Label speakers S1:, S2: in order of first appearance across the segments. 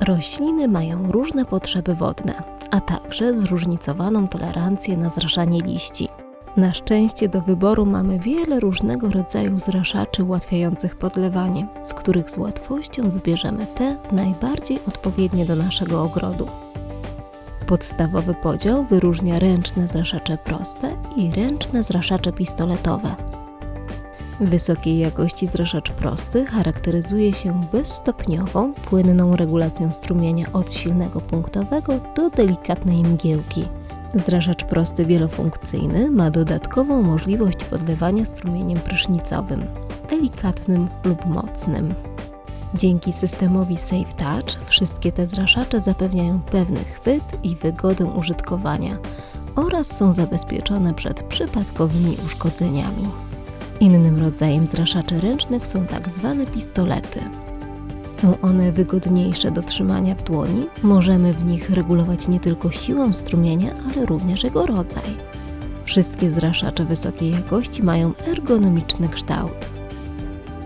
S1: Rośliny mają różne potrzeby wodne, a także zróżnicowaną tolerancję na zraszanie liści. Na szczęście do wyboru mamy wiele różnego rodzaju zraszaczy ułatwiających podlewanie, z których z łatwością wybierzemy te najbardziej odpowiednie do naszego ogrodu. Podstawowy podział wyróżnia ręczne zraszacze proste i ręczne zraszacze pistoletowe. Wysokiej jakości zraszacz prosty charakteryzuje się bezstopniową, płynną regulacją strumienia od silnego punktowego do delikatnej mgiełki. Zraszacz prosty wielofunkcyjny ma dodatkową możliwość podlewania strumieniem prysznicowym, delikatnym lub mocnym. Dzięki systemowi Safe Touch wszystkie te zraszacze zapewniają pewny chwyt i wygodę użytkowania oraz są zabezpieczone przed przypadkowymi uszkodzeniami. Innym rodzajem zraszaczy ręcznych są tak zwane pistolety. Są one wygodniejsze do trzymania w dłoni. Możemy w nich regulować nie tylko siłę strumienia, ale również jego rodzaj. Wszystkie zraszacze wysokiej jakości mają ergonomiczny kształt.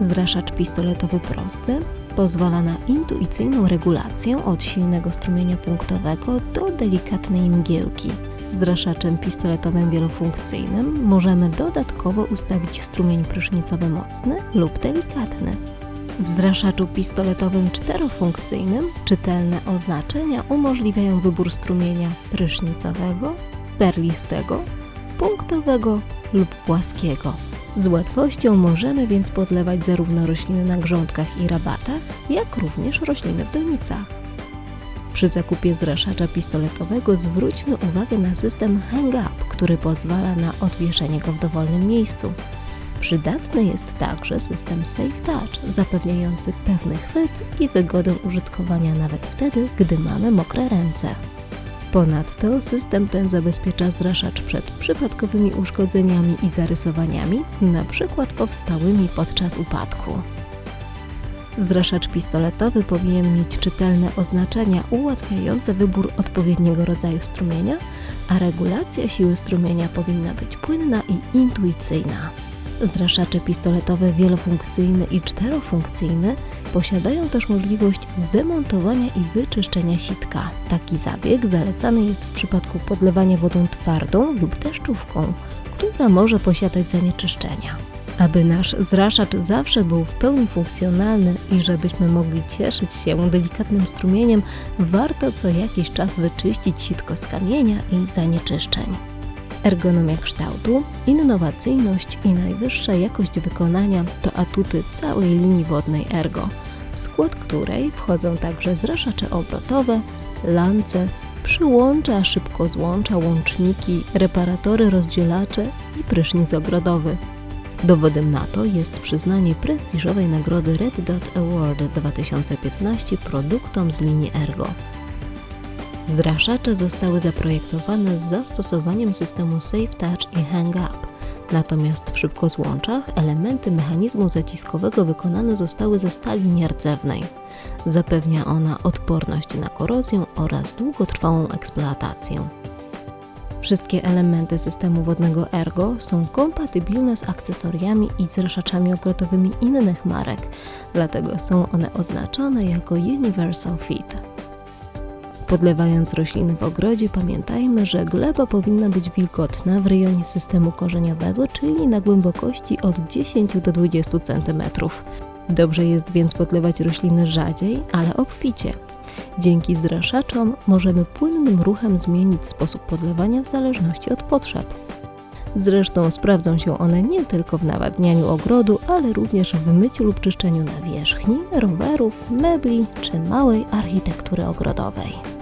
S1: Zraszacz pistoletowy prosty pozwala na intuicyjną regulację od silnego strumienia punktowego do delikatnej mgiełki. Zraszaczem pistoletowym wielofunkcyjnym możemy dodatkowo ustawić strumień prysznicowy mocny lub delikatny. W zraszaczu pistoletowym czterofunkcyjnym czytelne oznaczenia umożliwiają wybór strumienia prysznicowego, perlistego, punktowego lub płaskiego. Z łatwością możemy więc podlewać zarówno rośliny na grządkach i rabatach, jak również rośliny w donicach. Przy zakupie zraszacza pistoletowego zwróćmy uwagę na system Hang Up, który pozwala na odwieszenie go w dowolnym miejscu. Przydatny jest także system Safe Touch, zapewniający pewny chwyt i wygodę użytkowania nawet wtedy, gdy mamy mokre ręce. Ponadto system ten zabezpiecza zraszacz przed przypadkowymi uszkodzeniami i zarysowaniami, np. powstałymi podczas upadku. Zraszacz pistoletowy powinien mieć czytelne oznaczenia ułatwiające wybór odpowiedniego rodzaju strumienia, a regulacja siły strumienia powinna być płynna i intuicyjna. Zraszacze pistoletowe wielofunkcyjne i czterofunkcyjne posiadają też możliwość zdemontowania i wyczyszczenia sitka. Taki zabieg zalecany jest w przypadku podlewania wodą twardą lub deszczówką, która może posiadać zanieczyszczenia. Aby nasz zraszacz zawsze był w pełni funkcjonalny i żebyśmy mogli cieszyć się delikatnym strumieniem, warto co jakiś czas wyczyścić sitko z kamienia i zanieczyszczeń. Ergonomia kształtu, innowacyjność i najwyższa jakość wykonania to atuty całej linii wodnej Ergo, w skład której wchodzą także zraszacze obrotowe, lance, przyłącza, szybkozłącza, łączniki, reparatory, rozdzielacze i prysznic ogrodowy. Dowodem na to jest przyznanie prestiżowej nagrody Red Dot Award 2015 produktom z linii Ergo. Zraszacze zostały zaprojektowane z zastosowaniem systemu Safe Touch i Hang Up. Natomiast w szybkozłączach elementy mechanizmu zaciskowego wykonane zostały ze stali nierdzewnej. Zapewnia ona odporność na korozję oraz długotrwałą eksploatację. Wszystkie elementy systemu wodnego Ergo są kompatybilne z akcesoriami i zraszaczami ogrodowymi innych marek, dlatego są one oznaczone jako Universal Fit. Podlewając rośliny w ogrodzie, pamiętajmy, że gleba powinna być wilgotna w rejonie systemu korzeniowego, czyli na głębokości od 10 do 20 cm. Dobrze jest więc podlewać rośliny rzadziej, ale obficie. Dzięki zraszaczom możemy płynnym ruchem zmienić sposób podlewania w zależności od potrzeb. Zresztą sprawdzą się one nie tylko w nawadnianiu ogrodu, ale również w myciu lub czyszczeniu nawierzchni, rowerów, mebli czy małej architektury ogrodowej.